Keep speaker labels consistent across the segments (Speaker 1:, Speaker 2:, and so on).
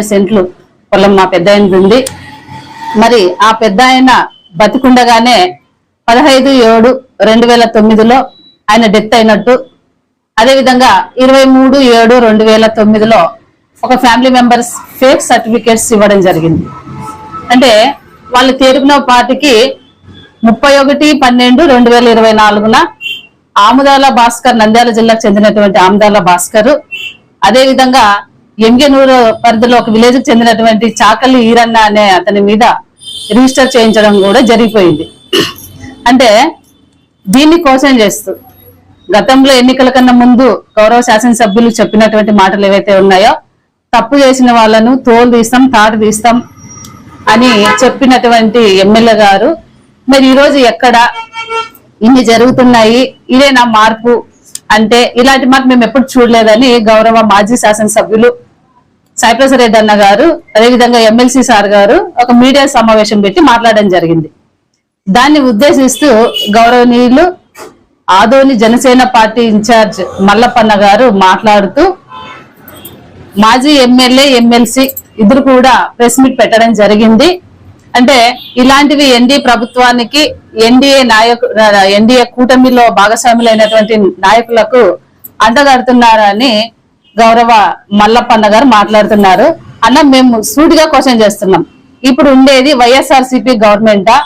Speaker 1: సెంట్లు పొలం మా పెద్ద ఉంది. మరి ఆ పెద్ద ఆయన బతికుండగానే పదహైదు ఏడు రెండు వేల తొమ్మిదిలో ఆయన డెత్ అయినట్టు. అదేవిధంగా ఇరవై మూడు ఏడు రెండు వేల తొమ్మిదిలో ఒక ఫ్యామిలీ మెంబర్స్ ఫేక్ సర్టిఫికేట్స్ ఇవ్వడం జరిగింది. అంటే వాళ్ళు తేరుకున్న పాటికి ముప్పై ఒకటి పన్నెండు రెండు వేల ఇరవై నాలుగున ఆముదాల భాస్కర్ నంద్యాల జిల్లాకు చెందినటువంటి ఆముదాల భాస్కర్. అదేవిధంగా ఎంగేనూరు పరిధిలో ఒక విలేజ్కు చెందినటువంటి చాకలి ఈరన్న అనే అతని మీద రిజిస్టర్ చేయించడం కూడా జరిగిపోయింది. అంటే దీన్ని కోసం చేస్తూ గతంలో ఎన్నికల కన్నా ముందు గౌరవ శాసనసభ్యులు చెప్పినటువంటి మాటలు ఏవైతే ఉన్నాయో తప్పు చేసిన వాళ్ళను తోలు తీస్తాం తాటు తీస్తాం అని చెప్పినటువంటి ఎమ్మెల్యే గారు మరి ఈరోజు ఎక్కడ? ఇన్ని జరుగుతున్నాయి ఇదే నా మార్పు అంటే ఇలాంటి మాట మేము ఎప్పుడు చూడలేదని గౌరవ మాజీ శాసనసభ్యులు సాయిప్రసాద్ రెడ్డి అన్న గారు అదేవిధంగా ఎమ్మెల్సీ సార్ గారు ఒక మీడియా సమావేశం పెట్టి మాట్లాడడం జరిగింది. దాన్ని ఉద్దేశిస్తూ గౌరవనీయులు ఆదోని జనసేన పార్టీ ఇన్ఛార్జ్ మల్లప్పన్న గారు మాట్లాడుతూ మాజీ ఎమ్మెల్యే ఎమ్మెల్సీ ఇద్దరు కూడా ప్రెస్ మీట్ పెట్టడం జరిగింది. అంటే ఇలాంటివి ఎన్డీ ప్రభుత్వానికి ఎన్డీఏ నాయకు ఎన్డీఏ కూటమిలో భాగస్వాములైనటువంటి నాయకులకు అంటగడుతున్నారని గౌరవ మల్లప్పన్న గారు మాట్లాడుతున్నారు. అన్న మేము సూటిగా క్వశ్చన్ చేస్తున్నాం. ఇప్పుడు ఉండేది వైఎస్ఆర్ సిపి గవర్నమెంటా?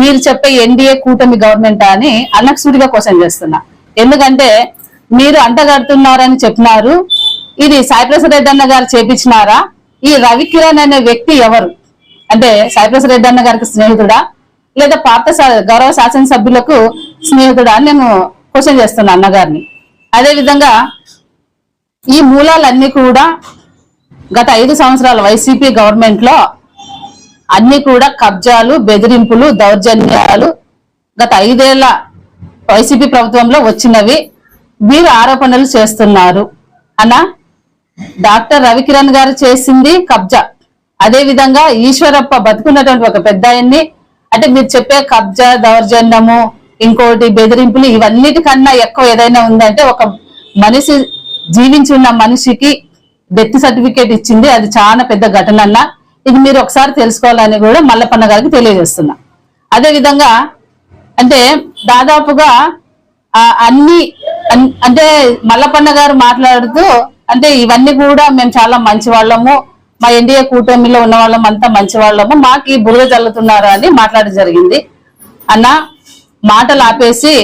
Speaker 1: మీరు చెప్పే ఎన్డీఏ కూటమి గవర్నమెంటా అని అన్నకు సూటిగా క్వశ్చన్ చేస్తున్నా. ఎందుకంటే మీరు అంటగడుతున్నారని చెప్పినారు. ఇది సాయిప్రసాద్ రెడ్డి అన్న గారు చేపించినారా? ఈ రవికిరణ్ అనే వ్యక్తి ఎవరు? అంటే సైప్రస్ రెడ్డి అన్న గారికి స్నేహితుడా? లేదా పాత గౌరవ శాసనసభ్యులకు స్నేహితుడా అని నేను క్వశ్చన్ చేస్తున్నా అన్నగారిని. అదేవిధంగా ఈ మూలాలన్నీ కూడా గత ఐదు సంవత్సరాల వైసీపీ గవర్నమెంట్లో అన్ని కూడా కబ్జాలు బెదిరింపులు దౌర్జన్యాలు గత ఐదేళ్ళ వైసీపీ ప్రభుత్వంలో వచ్చినవి. మీరు ఆరోపణలు చేస్తున్నారు. అన్న డాక్టర్ రవికిరణ్ గారు చేసింది కబ్జా. అదే విధంగా ఈశ్వరప్ప బతుకున్నటువంటి ఒక పెద్ద ఆయన్ని అంటే మీరు చెప్పే కబ్జా దౌర్జన్యము ఇంకోటి బెదిరింపులు ఇవన్నిటికన్నా ఎక్కువ ఏదైనా ఉందంటే ఒక మనిషి జీవించి ఉన్న మనిషికి డెత్ సర్టిఫికేట్ ఇచ్చింది. అది చాలా పెద్ద ఘటన అన్న ఇది మీరు ఒకసారి తెలుసుకోవాలని కూడా మల్లపన్న గారికి తెలియజేస్తున్నా. అదే విధంగా అంటే దాదాపుగా అన్ని అంటే మల్లపన్న గారు మాట్లాడుతూ అంటే ఇవన్నీ కూడా మేము చాలా మంచి వాళ్ళము మా ఎన్డీఏ కూటమిలో ఉన్న వాళ్ళం అంతా మంచి వాళ్ళము. మాకు ఈ బురద చల్లుతున్నారు అని మాట్లాడడం జరిగింది. అన్న మాటలు ఆపేసి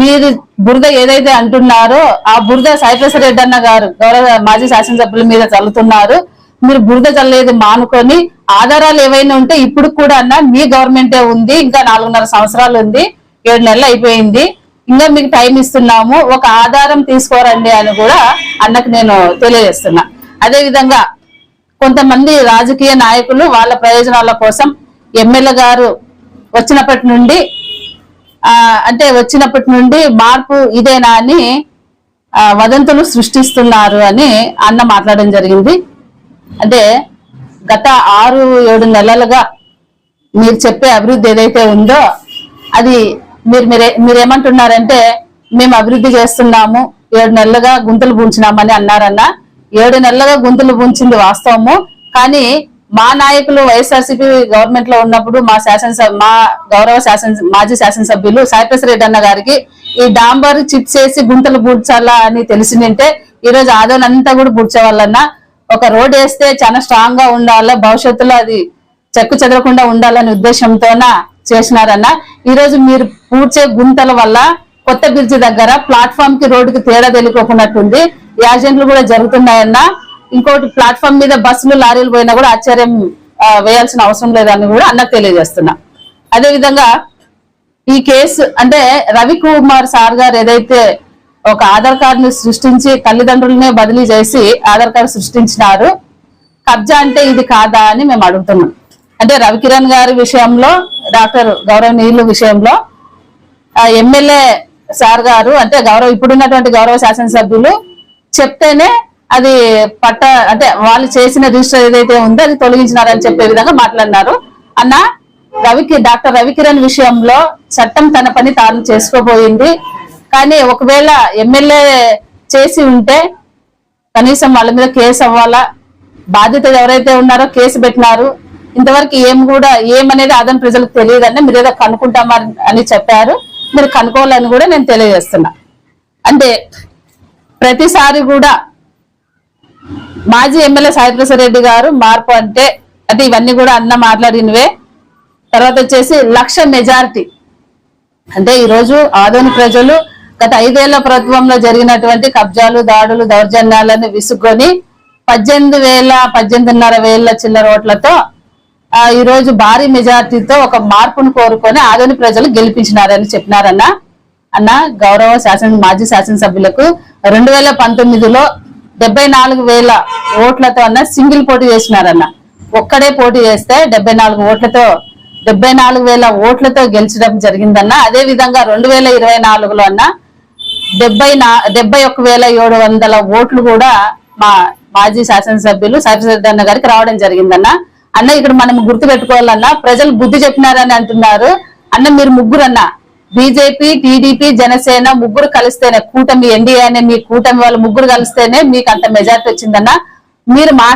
Speaker 1: మీరు బురద ఏదైతే అంటున్నారో ఆ బురద సాయిప్రసాద్ రెడ్డి అన్న గారు గౌరవ మాజీ శాసనసభ్యుల మీద చల్లుతున్నారు మీరు బురద చల్లేది మానుకొని ఆధారాలు ఏవైనా ఉంటే ఇప్పుడు కూడా అన్న మీ గవర్నమెంటే ఉంది. ఇంకా నాలుగున్నర సంవత్సరాలు ఉంది. ఏడు నెలలు అయిపోయింది. ఇంకా మీకు టైం ఇస్తున్నాము. ఒక ఆధారం తీసుకోరండి అని కూడా అన్నకు నేను తెలియజేస్తున్నా. అదే విధంగా కొంతమంది రాజకీయ నాయకులు వాళ్ళ ప్రయోజనాల కోసం ఎమ్మెల్యే గారు వచ్చినప్పటి నుండి అంటే వచ్చినప్పటి నుండి మార్పు ఇదేనా అని వదంతులు సృష్టిస్తున్నారు అని అన్న మాట్లాడడం జరిగింది. అంటే గత ఆరు ఏడు నెలలుగా మీరు చెప్పే అభివృద్ధి ఏదైతే ఉందో అది మీరు మీరే మీరేమంటున్నారంటే మేము అభివృద్ధి చేస్తున్నాము ఏడు నెలలుగా గుంతలు పూంచినామని అన్నారన్నా ఏడు నెలలుగా గుంతలు పుంచింది వాస్తవము. కానీ మా నాయకులు వైఎస్ఆర్సీపీ గవర్నమెంట్లో ఉన్నప్పుడు మా శాసనసభ మా గౌరవ శాసన మాజీ శాసనసభ్యులు సాయిప్రసాద్ రెడ్డి అన్న గారికి ఈ డాంబర్ చిప్స్ వేసి గుంతలు పూడ్చాలా అని తెలిసిందంటే ఈ రోజు ఆదోనంతా కూడా పూడ్చేవాళ్ళన్నా ఒక రోడ్ వేస్తే చాలా స్ట్రాంగ్గా ఉండాలా భవిష్యత్తులో అది చెక్కు చెదరకుండా ఉండాలనే ఉద్దేశంతోన చేసినారన్న. ఈ రోజు మీరు పూడ్చే గుంతల వల్ల కొత్త బ్రిడ్జి దగ్గర ప్లాట్ఫామ్కి రోడ్డుకి తేడా తెలియకోకున్నట్టుంది. యాక్సిడెంట్లు కూడా జరుగుతున్నాయన్న. ఇంకోటి ప్లాట్ఫామ్ మీద బస్సులు లారీలు పోయినా కూడా ఆశ్చర్యం వేయాల్సిన అవసరం లేదని కూడా అన్నకు తెలియజేస్తున్నా. అదే విధంగా ఈ కేసు అంటే రవి కుమార్ సార్ గారు ఏదైతే ఒక ఆధార్ కార్డుని సృష్టించి తల్లిదండ్రులనే బదిలీ చేసి ఆధార్ కార్డు సృష్టించినారు కబ్జా అంటే ఇది కాదా అని మేము అడుగుతున్నాం. అంటే రవికిరణ్ గారి విషయంలో డాక్టర్ గౌరవనీయులు విషయంలో ఎమ్మెల్యే సార్ గారు అంటే గౌరవ ఇప్పుడున్నటువంటి గౌరవ శాసనసభ్యులు చెప్తేనే అది పట్ట అంటే వాళ్ళు చేసిన రిజిస్టర్ ఏదైతే ఉందో అది తొలగించినారని చెప్పే విధంగా మాట్లాడినారు. అన్న రవికి డాక్టర్ రవికిరణ్ విషయంలో చట్టం తన పని తాను చేసుకోబోయింది. కానీ ఒకవేళ ఎమ్మెల్యే చేసి ఉంటే కనీసం వాళ్ళ మీద కేసు అవ్వాలా? బాధ్యత ఎవరైతే ఉన్నారో కేసు పెట్టినారు. ఇంతవరకు ఏం కూడా ఏమనేది అదన ప్రజలకు తెలియదని మీరు ఏదో కనుక్కుంటామని అని చెప్పారు. మీరు కనుక్కోవాలని కూడా నేను తెలియజేస్తున్నా. అంటే ప్రతిసారి కూడా మాజీ ఎమ్మెల్యే సాయిప్రసాద్ రెడ్డి గారు మార్పు అంటే అంటే ఇవన్నీ కూడా అన్న మాట్లాడినవే. తర్వాత వచ్చేసి లక్ష మెజారిటీ. అంటే ఈరోజు ఆదోని ప్రజలు గత ఐదేళ్ళ ప్రభుత్వంలో జరిగినటువంటి కబ్జాలు దాడులు దౌర్జన్యాలను విసుక్కొని పద్దెనిమిది వేల పద్దెనిమిదిన్నర వేల చిల్లర ఓట్లతో ఈరోజు భారీ మెజార్టీతో ఒక మార్పును కోరుకొని ఆదోని ప్రజలు గెలిపించినారని చెప్పినారన్న. అన్న గౌరవ శాసన మాజీ శాసనసభ్యులకు రెండు వేల పంతొమ్మిదిలో డెబ్బై నాలుగు వేల ఓట్లతో అన్న సింగిల్ పోటీ చేసినారన్న ఒక్కడే పోటీ చేస్తే డెబ్బై నాలుగు ఓట్లతో డెబ్బై నాలుగు వేల ఓట్లతో గెలిచడం జరిగిందన్న. అదే విధంగా రెండు వేల ఇరవై నాలుగులో అన్న డెబ్బై నా డెబ్బై ఒక వేల ఏడు వందల ఓట్లు కూడా మా మాజీ శాసనసభ్యులు సత్యశ్రద్ధ అన్న గారికి రావడం జరిగిందన్న. అన్న ఇక్కడ మనం గుర్తు పెట్టుకోవాలన్నా ప్రజలు బుద్ధి చెప్పినారని అంటున్నారు. అన్న మీరు ముగ్గురన్నా బీజేపీ టీడీపీ జనసేన ముగ్గురు కలిస్తేనే కూటమి ఎన్డీఏ అనే మీ కూటమి వాళ్ళు ముగ్గురు కలిస్తేనే మీకు అంత మెజార్టీ వచ్చిందన్న మీరు మా